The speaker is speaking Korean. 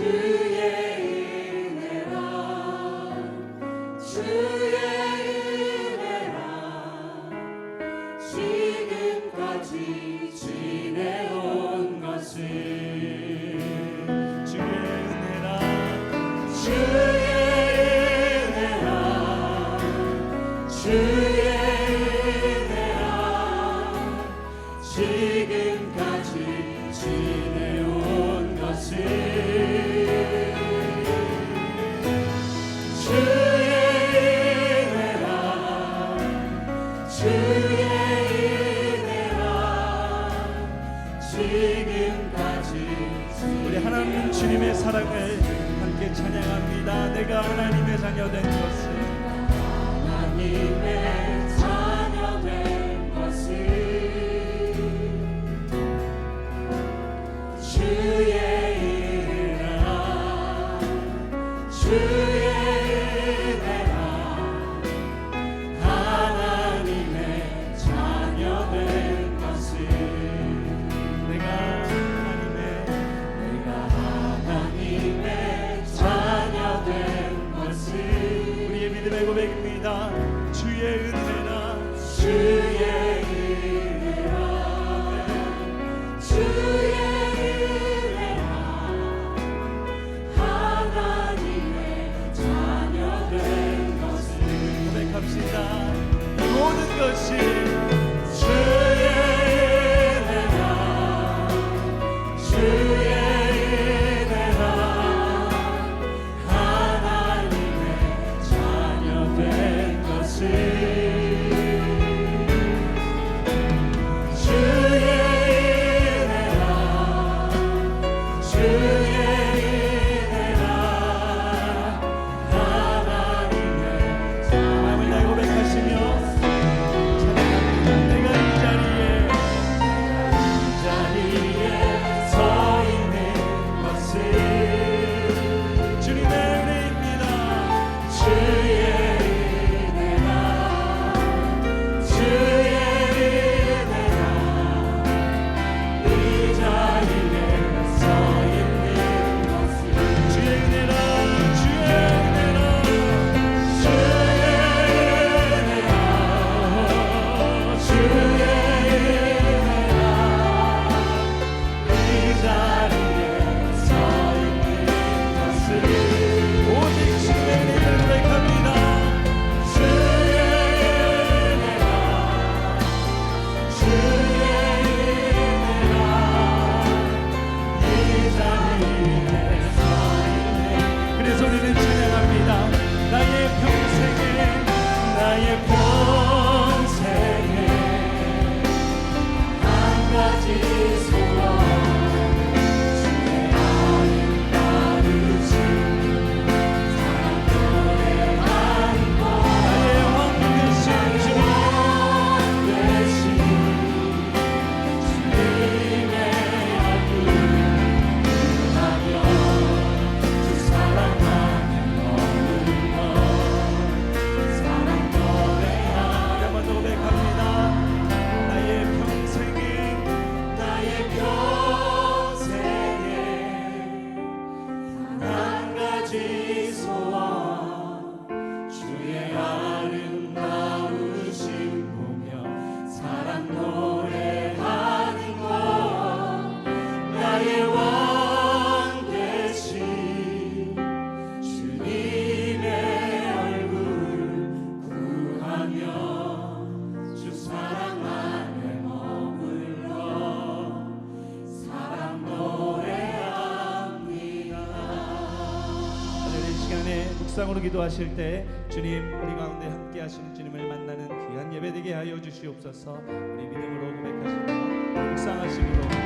to 찬양합니다. 내가 하나님의 자녀된 것을 하나님의 고백합시다. 이 모든 것이 주의 은혜라. 주의 은혜라. 하나님의 자녀 된 것이 주의 은혜라. 주의 통성으로 기도하실 때 주님 우리 가운데 함께 하시는 주님을 만나는 귀한 예배 되게 하여 주시옵소서. 우리 믿음으로 고백하시며 묵상하심으로.